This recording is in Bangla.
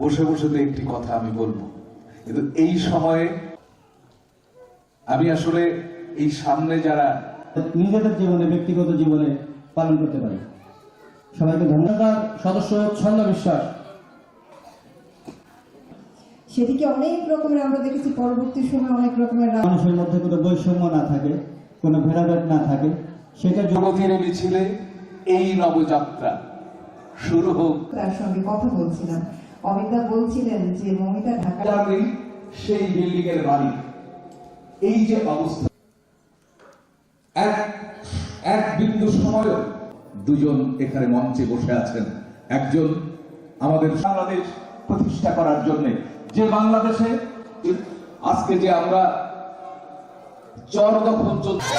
বসে বসে তো একটি কথা আমি বলব। কিন্তু এই সময়ে আমি আসলে এই সামনে যারা নিজেদের জীবনে ব্যক্তিগত জীবনে পালন করতে পারি। সবাইকে ধন্যবাদ। সদস্য ছন্দ বিশ্বাস। সেদিকে অনেক রকমের আমরা দেখেছি পরবর্তী সময় অনেক রকমের মানুষের মধ্যে কোনো বৈষম্য না থাকে কোনো ভেদাভেদ না থাকে। সেটা যুবকের মিছিলে এই নবযাত্রা শুরু হোক। তার সঙ্গে কথা বলছিলাম। অমিতা বলছিলেন যে মমিতা ঢাকা সেই বিল্ডিং এর মালিক। এই যে অবস্থা। এক এক বিন্দু সময় দুজন এখানে মঞ্চে বসে আছেন। একজন আমাদের বাংলাদেশ প্রতিষ্ঠা করার জন্য। যে বাংলাদেশে আজকে যে আমরা চর দখল চলছে।